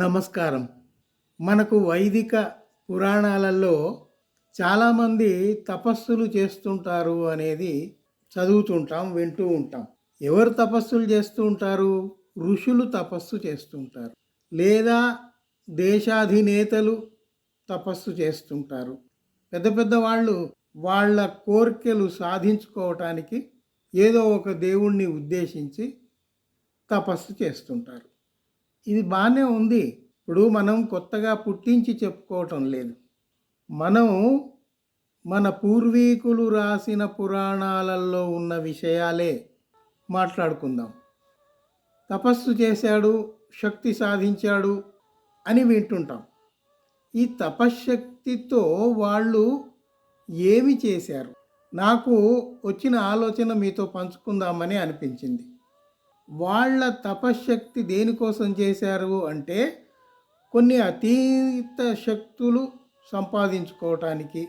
నమస్కారం. మనకు వైదిక పురాణాలలో చాలామంది తపస్సులు చేస్తుంటారు అనేది చదువుతుంటాం వింటూ ఉంటాం. ఎవరు తపస్సులు చేస్తూ ఉంటారు ఋషులు తపస్సు చేస్తుంటారు. లేదా దేశాధినేతలు తపస్సు చేస్తుంటారు. పెద్ద పెద్ద వాళ్ళు వాళ్ళ కోరికలు సాధించుకోవటానికి ఏదో ఒక దేవుణ్ణి ఉద్దేశించి తపస్సు చేస్తుంటారు. ఇది బాగానే ఉంది. ఇప్పుడు మనం కొత్తగా పుట్టించి చెప్పుకోవటం లేదు. మనం మన పూర్వీకులు రాసిన పురాణాలలో ఉన్న విషయాలే మాట్లాడుకుందాం. తపస్సు చేశాడు శక్తి సాధించాడు అని వింటుంటాం. ఈ తపశ్శక్తితో వాళ్ళు ఏమి చేశారు? నాకు వచ్చిన ఆలోచన మీతో పంచుకుందామని అనిపించింది. వాళ్ళ తపశ్శక్తి దేనికోసం చేశారు అంటే కొన్ని అతీత శక్తులు సంపాదించుకోవటానికి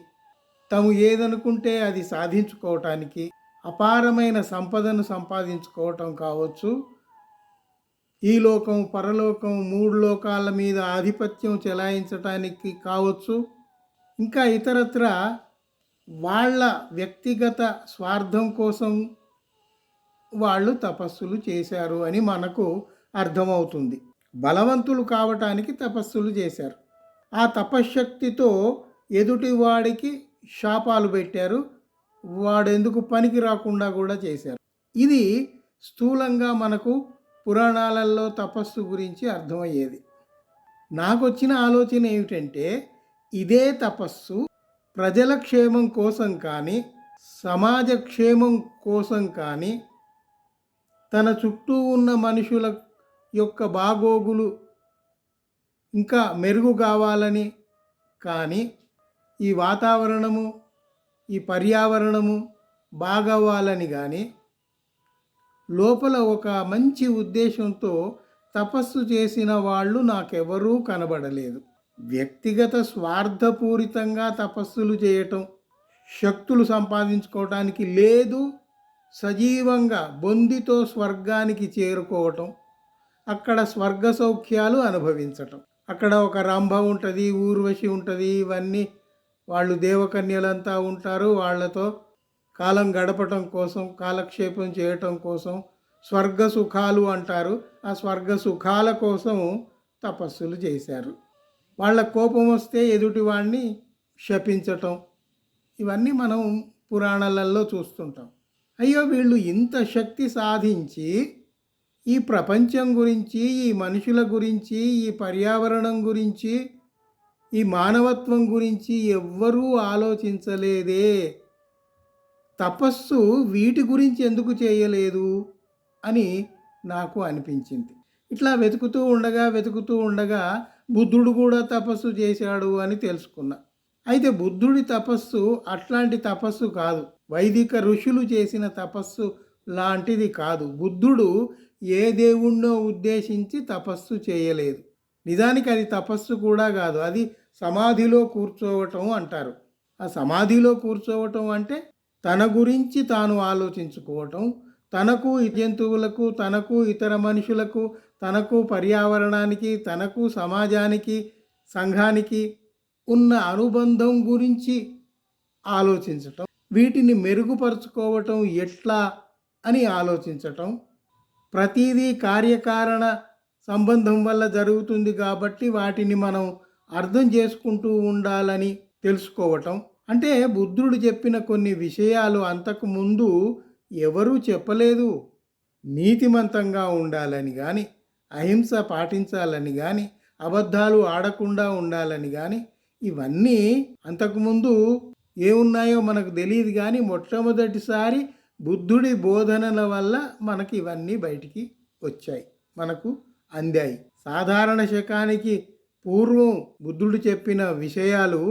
తాము ఏదనుకుంటే అది సాధించుకోవటానికి అపారమైన సంపదను సంపాదించుకోవటం కావచ్చు. ఈ లోకం పరలోకం మూడు లోకాల మీద ఆధిపత్యం చెలాయించటానికి కావచ్చు. ఇంకా ఇతరత్ర వాళ్ళ వ్యక్తిగత స్వార్థం కోసం వాళ్ళు తపస్సులు చేశారు అని మనకు అర్థమవుతుంది. బలవంతులు కావటానికి తపస్సులు చేశారు. ఆ తపశ్శక్తితో ఎదుటివాడికి శాపాలు పెట్టారు. వాడెందుకు పనికి రాకుండా కూడా చేశారు. ఇది స్థూలంగా మనకు పురాణాలలో తపస్సు గురించి అర్థమయ్యేది. నాకు వచ్చిన ఆలోచన ఏమిటంటే ఇదే తపస్సు ప్రజల క్షేమం కోసం కానీ సమాజ క్షేమం కోసం కానీ తన చుట్టూ ఉన్న మనుషుల యొక్క బాగోగులు ఇంకా మెరుగు కావాలని కానీ ఈ వాతావరణము ఈ పర్యావరణము బాగవ్వాలని కానీ లోపల ఒక మంచి ఉద్దేశంతో తపస్సు చేసిన వాళ్ళు నాకెవరూ కనబడలేదు. వ్యక్తిగత స్వార్థపూరితంగా తపస్సులు చేయటం శక్తులు సంపాదించుకోవటానికి లేదు సజీవంగా బొందితో స్వర్గానికి చేరుకోవటం అక్కడ స్వర్గ సౌఖ్యాలు అనుభవించటం. అక్కడ ఒక రంభ ఉంటుంది ఊర్వశి ఉంటుంది ఇవన్నీ వాళ్ళు దేవకన్యలంతా ఉంటారు. వాళ్ళతో కాలం గడపటం కోసం కాలక్షేపం చేయటం కోసం స్వర్గ సుఖాలు అంటారు. ఆ స్వర్గ సుఖాల కోసం తపస్సులు చేశారు. వాళ్ళ కోపం వస్తే ఎదుటివాడిని శపించటం. ఇవన్నీ మనం పురాణాలలో చూస్తుంటాం. అయ్యో వీళ్ళు ఇంత శక్తి సాధించి ఈ ప్రపంచం గురించి ఈ మనుషుల గురించి ఈ పర్యావరణం గురించి ఈ మానవత్వం గురించి ఎవ్వరూ ఆలోచించలేదే. తపస్సు వీటి గురించి ఎందుకు చేయలేదు అని నాకు అనిపించింది. ఇట్లా వెతుకుతూ ఉండగా వెతుకుతూ ఉండగా బుద్ధుడు కూడా తపస్సు చేశాడు అని తెలుసుకున్నా. అయితే బుద్ధుడి తపస్సు అట్లాంటి తపస్సు కాదు. వైదిక ఋషులు చేసిన తపస్సు లాంటిది కాదు. బుద్ధుడు ఏ దేవుణ్ణో ఉద్దేశించి తపస్సు చేయలేదు. నిజానికి అది తపస్సు కూడా కాదు. అది సమాధిలో కూర్చోవటం అంటారు. ఆ సమాధిలో కూర్చోవటం అంటే తన గురించి తాను ఆలోచించుకోవటం. తనకు జంతువులకు తనకు ఇతర మనుషులకు తనకు పర్యావరణానికి తనకు సమాజానికి సంఘానికి ఉన్న అనుబంధం గురించి ఆలోచించటం. వీటిని మెరుగుపరుచుకోవటం ఎట్లా? అని ఆలోచించటం ప్రతిదీ కార్యకారణ సంబంధం వల్ల జరుగుతుంది కాబట్టి వాటిని మనం అర్థం చేసుకుంటూ ఉండాలని తెలుసుకోవటం. అంటే బుద్ధుడు చెప్పిన కొన్ని విషయాలు అంతకు ముందు ఎవరూ చెప్పలేదు. నీతిమంతంగా ఉండాలని కానీ అహింస పాటించాలని కానీ అబద్ధాలు ఆడకుండా ఉండాలని కానీ ఇవన్నీ అంతకుముందు ఏమున్నాయో మనకు తెలియదు కానీ మొట్టమొదటిసారి బుద్ధుడి బోధనల వల్ల మనకి ఇవన్నీ బయటికి వచ్చాయి మనకు అందాయి. సాధారణ శకానికి పూర్వం బుద్ధుడు చెప్పిన విషయాలు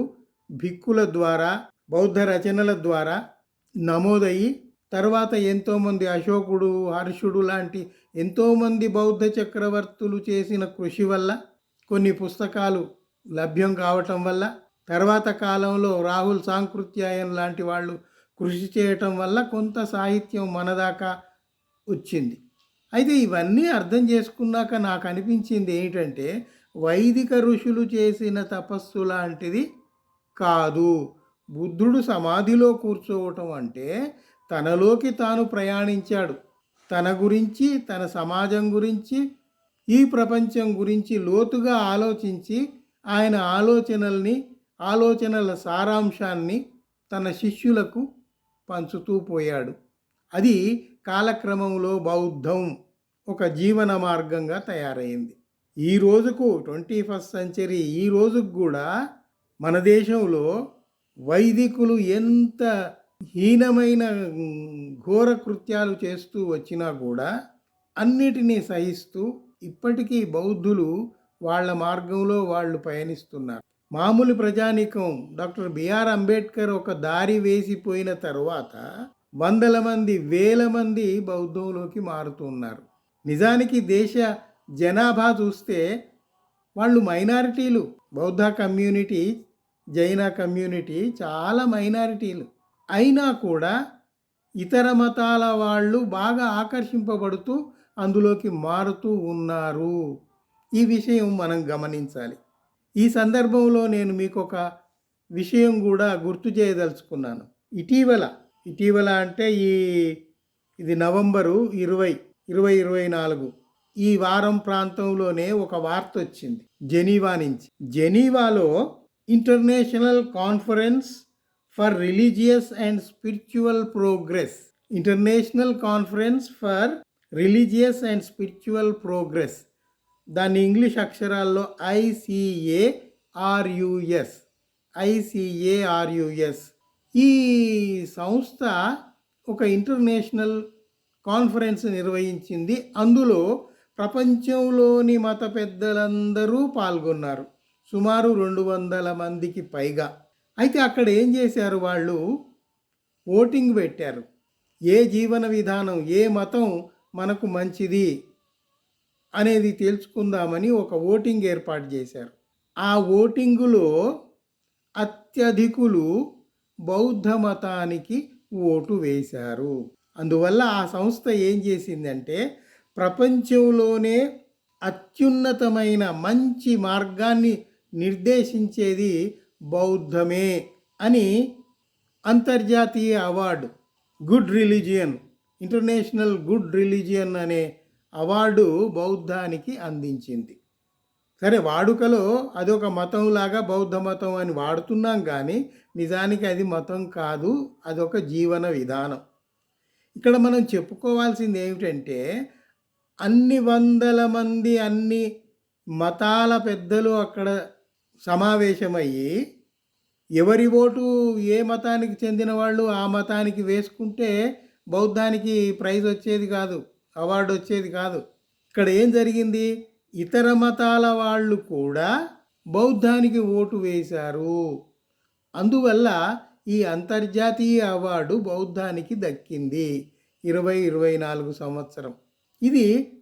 భిక్కుల ద్వారా బౌద్ధ రచనల ద్వారా నమోదయ్యి తర్వాత ఎంతోమంది అశోకుడు హర్షుడు లాంటి ఎంతోమంది బౌద్ధ చక్రవర్తులు చేసిన కృషి వల్ల కొన్ని పుస్తకాలు లభ్యం కావటం వల్ల తర్వాత కాలంలో రాహుల్ సాంకృత్యాయన్ లాంటి వాళ్ళు కృషి చేయటం వల్ల కొంత సాహిత్యం మనదాకా వచ్చింది. అయితే ఇవన్నీ అర్థం చేసుకున్నాక నాకు అనిపించింది ఏంటంటే వైదిక ఋషులు చేసిన తపస్సు లాంటిది కాదు. బుద్ధుడు సమాధిలో కూర్చోవటం అంటే తనలోకి తాను ప్రయాణించాడు. తన గురించి తన సమాజం గురించి ఈ ప్రపంచం గురించి లోతుగా ఆలోచించి ఆయన ఆలోచనల్ని ఆలోచనల సారాంశాన్ని తన శిష్యులకు పంచుతూ పోయాడు. అది కాలక్రమంలో బౌద్ధం ఒక జీవన మార్గంగా తయారైంది. ఈ రోజుకు ట్వంటీ ఫస్ట్ సెంచరీ ఈ రోజుకు కూడా మన దేశంలో వైదికులు ఎంత హీనమైన ఘోర కృత్యాలు చేస్తూ వచ్చినా కూడా అన్నిటినీ సహిస్తూ ఇప్పటికీ బౌద్ధులు వాళ్ళ మార్గంలో వాళ్ళు పయనిస్తున్నారు. మామూలు ప్రజానీకం డాక్టర్ బిఆర్ అంబేద్కర్ ఒక దారి వేసిపోయిన తర్వాత వందల మంది వేల మంది బౌద్ధంలోకి మారుతున్నారు. నిజానికి దేశ జనాభా చూస్తే వాళ్ళు మైనారిటీలు. బౌద్ధ కమ్యూనిటీ జైన కమ్యూనిటీ చాలా మైనారిటీలు. అయినా కూడా ఇతర మతాల వాళ్ళు బాగా ఆకర్షింపబడుతూ అందులోకి మారుతూ ఉన్నారు. ఈ విషయం మనం గమనించాలి. ఈ సందర్భంలో నేను మీకు ఒక విషయం కూడా గుర్తు చేయదలుచుకున్నాను. ఇటీవల ఇటీవల అంటే ఈ ఇది నవంబరు ఇరవై ఇరవై ఇరవై నాలుగు. ఈ వారం ప్రాంతంలోనే ఒక వార్త వచ్చింది జెనీవా నుంచి. జెనీవాలో international conference for religious and spiritual progress. International conference for religious and spiritual progress. దాని ఇంగ్లీష్ అక్షరాల్లో ఐసిఏఆర్యుఎస్ ఐసిఏఆర్యుఎస్ ఈ సంస్థ ఒక ఇంటర్నేషనల్ కాన్ఫరెన్స్ నిర్వహించింది. అందులో ప్రపంచంలోని మత పెద్దలందరూ పాల్గొన్నారు. సుమారు రెండు వందల మందికి పైగా. అయితే అక్కడ ఏం చేశారు వాళ్ళు? ఓటింగ్ పెట్టారు. ఏ జీవన విధానం ఏ మతం మనకు మంచిది? అనేది తెలుసుకుందామని ఒక ఓటింగ్ ఏర్పాటు చేశారు. ఆ ఓటింగులో అత్యధికులు బౌద్ధ మతానికి ఓటు వేశారు. అందువల్ల ఆ సంస్థ ఏం చేసిందంటే ప్రపంచంలోనే అత్యున్నతమైన మంచి మార్గాన్ని నిర్దేశించేది బౌద్ధమే అని అంతర్జాతీయ award good religion international good religion అనే అవార్డు బౌద్ధానికి అందించింది. సరే వాడుకలో అదొక మతంలాగా బౌద్ధ మతం అని వాడుతున్నాం కానీ నిజానికి అది మతం కాదు అదొక జీవన విధానం. ఇక్కడ మనం చెప్పుకోవాల్సింది ఏమిటంటే అన్ని వందల మంది అన్ని మతాల పెద్దలు అక్కడ సమావేశమయ్యి ఎవరి ఓటు ఏ మతానికి చెందిన వాళ్ళు ఆ మతానికి వేసుకుంటే బౌద్ధానికి ప్రైజ్ వచ్చేది కాదు. అవార్డు వచ్చేది కాదు. ఇక్కడ ఏం జరిగింది? ఇతర మతాల వాళ్ళు కూడా బౌద్ధానికి ఓటు వేశారు. అందువల్ల ఈ అంతర్జాతీయ అవార్డు బౌద్ధానికి దక్కింది ఇరవై ఇరవై నాలుగు సంవత్సరం. ఇది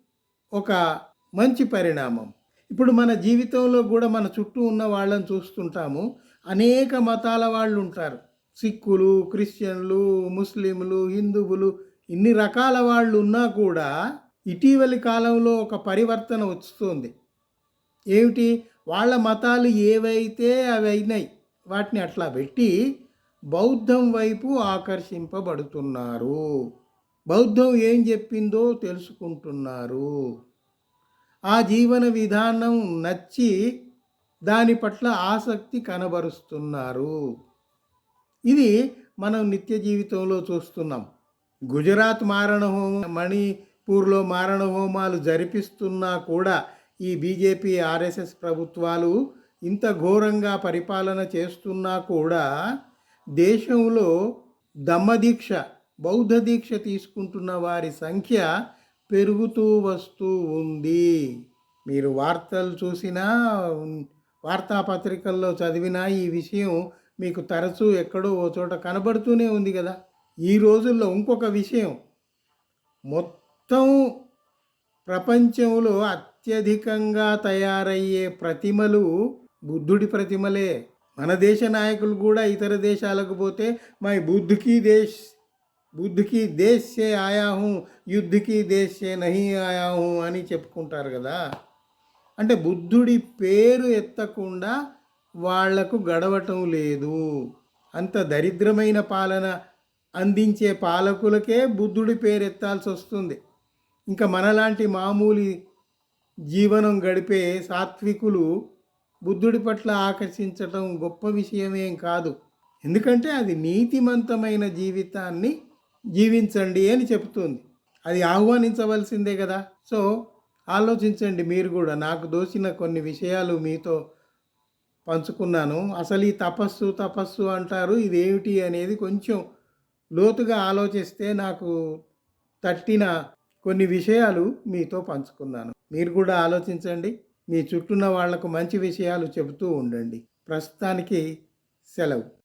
ఒక మంచి పరిణామం. ఇప్పుడు మన జీవితంలో కూడా మన చుట్టూ ఉన్న వాళ్ళని చూస్తుంటాము. అనేక మతాల వాళ్ళు ఉంటారు. సిక్కులు క్రిస్టియన్లు ముస్లింలు హిందువులు ఇన్ని రకాల వాళ్ళు ఉన్నా కూడా ఇటీవలి కాలంలో ఒక పరివర్తన వస్తుంది. ఏమిటి? వాళ్ళ మతాలు ఏవైతే అవి అయినాయి వాటిని అట్లా పెట్టి బౌద్ధం వైపు ఆకర్షింపబడుతున్నారు. బౌద్ధం ఏం చెప్పిందో తెలుసుకుంటున్నారు. ఆ జీవన విధానం నచ్చి దాని పట్ల ఆసక్తి కనబరుస్తున్నారు. ఇది మనం నిత్య జీవితంలో చూస్తున్నాం. గుజరాత్ మారణ హోమం మణిపూర్లో మారణ హోమాలు జరిపిస్తున్నా కూడా ఈ బీజేపీ ఆర్ఎస్ఎస్ ప్రభుత్వాలు ఇంత ఘోరంగా పరిపాలన చేస్తున్నా కూడా దేశంలో దమ్మదీక్ష బౌద్ధ దీక్ష తీసుకుంటున్న వారి సంఖ్య పెరుగుతూ వస్తూ ఉంది. మీరు వార్తలు చూసినా వార్తాపత్రికల్లో చదివినా ఈ విషయం మీకు తరచూ ఎక్కడో ఓ చోట కనబడుతూనే ఉంది కదా. ఈ రోజుల్లో ఇంకొక విషయం. మొత్తం ప్రపంచంలో అత్యధికంగా తయారయ్యే ప్రతిమలు బుద్ధుడి ప్రతిమలే. మన దేశ నాయకులు కూడా ఇతర దేశాలకు పోతే మై బుద్ధుకి దేశ్ బుద్ధుకి దేశ్ సే ఆయా హూ యుద్ధకి దేశ్ సే ఆయా హూ అని చెప్పుకుంటారు కదా. అంటే బుద్ధుడి పేరు ఎత్తకుండా వాళ్ళకు గడవటం లేదు. అంత దరిద్రమైన పాలన అందించే పాలకులకే బుద్ధుడి పేరు ఎత్తాల్సి వస్తుంది. ఇంకా మనలాంటి మామూలు జీవనం గడిపే సాత్వికులు బుద్ధుడి పట్ల ఆకర్షించటం గొప్ప విషయమేం కాదు. ఎందుకంటే అది నీతిమంతమైన జీవితాన్ని జీవించండి అని చెప్తుంది అది ఆహ్వానించవలసిందే కదా. సో ఆలోచించండి మీరు కూడా. నాకు దోచిన కొన్ని విషయాలు మీతో పంచుకున్నాను. అసలు ఈ తపస్సు తపస్సు అంటారు ఇదేమిటి అనేది కొంచెం లోతుగా ఆలోచిస్తే నాకు తట్టిన కొన్ని విషయాలు మీతో పంచుకున్నాను. మీరు కూడా ఆలోచించండి. మీ చుట్టూన్న వాళ్ళకు మంచి విషయాలు చెబుతూ ఉండండి. ప్రస్తుతానికి సెలవు.